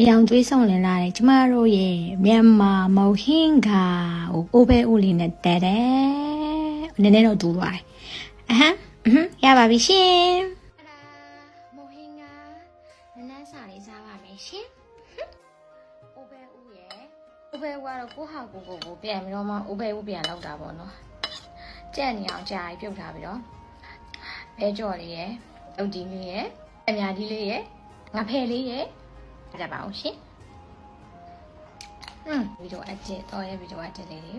အယောင်သွေးဆောင်လင်လာတယ်ကျမတို့ရဲ့မြန်မာမုံဟင်းကကိုအိုးပဲဦးလေးနဲ့တဲတယ်နည်းနည်းတော့တူသွားတယ်အဟမ်းအဟမ်းရပါပြီရှင်အရာမုံဟင်းကနည်းနည်းစာလေးစားပါမယ်ရှင်အိုးပဲဦးရဲ့အိုးပဲဦးကတော့ကိုဟာကိုကိုကိုပြန်ပြီးတော့မှအိုးပဲဦးပြန်လောက်တာပေါ့နော်ကြက်နေအောင်ကြာကြီးပြုတ်ထားပြီးတော့ဘဲကြော်လေးရဲ့အုတ်ဒီလေးရဲ့အများကြီးလေးရဲ့ငါဖယ်လေးရဲ့ ကြပါအောင်ရှင်อืมဗီဒီယိုအကျစ်တော့ရဲ့ဗီဒီယိုအကျစ်လေးတွေ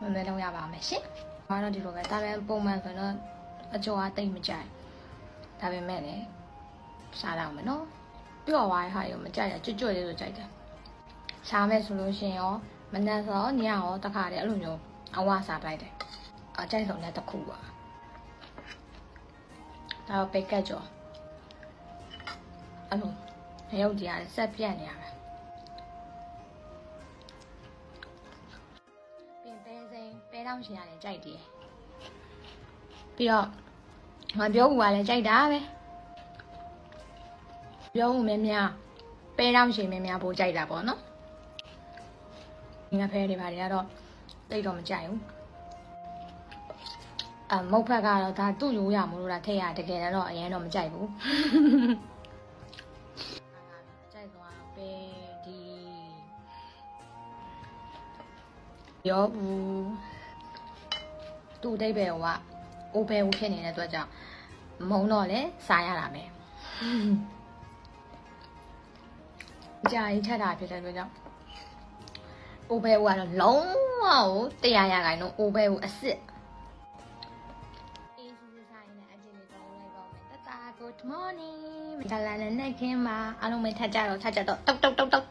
မမဲလုံးရပါမယ်ရှင်ဘာတော့ဒီလိုပဲဒါပေမဲ့ပုံမှန်ဆိုတော့အကျော်အသိမ့်မကြိုက်ဒါပေမဲ့လည်းစားတော့မယ်နော်ပြော့သွားတဲ့ဟာရောမကြိုက်တာကြွကြွလေးဆိုကြိုက်တယ်စားမယ်ဆိုလို့ရှင်ရောမနက်စောညရောတခါတည်းအဲ့လိုမျိုးအဝစားပလိုက်တယ်အကြိုက်ဆုံးတဲ့တစ်ခုပါဒါတော့ပိတ်ကတ်ကြောအဲ့လို မရုပ်ကြီးရတယ်ဆက်ပြတ်နေရမယ်ပြင်ပဲစိမ်းပဲတောင်းရှင်ရတယ်ကြိုက်တယ်ပြီးတော့ငါပြောဦးကလည်းကြိုက်တာပဲပြောဦးမင်းများပဲတောင်းရှင်မင်းများပို့ကြိုက်တာပေါ့နော်ငါဖဲတွေဘာတွေကတော့တိတ်တော့မကြိုက်ဘူးအမုတ်ဖက်ကတော့ဒါသူ့ရိုးရမလို့လားထည့်ရတကယ်တော့အရင်တော့မကြိုက်ဘူး ရောဘူးသူ့အတိတ်ပဲဟိုကအိုးပဲဦးဖြစ်နေတဲ့အတွက်ကြောင့်မုံတော့လဲစားရတာပဲကြာရင်ထက်တာဖြစ်တဲ့အတွက်ကြောင့်အိုးပဲဦးကတော့လုံးဝကိုတရားရခိုင်တော့အိုးပဲဦးအစ်စ်အေးစစ်စစ်ဆိုင်နဲ့အကျဉ်းလေးတော့လိုက်ပါမယ်တတာ good morning ဒါလာနဲ့နဲ့ခင်းပါအားလုံးပဲထက်ကြတော့ထက်ကြတော့တုတ်တုတ်တုတ်တုတ်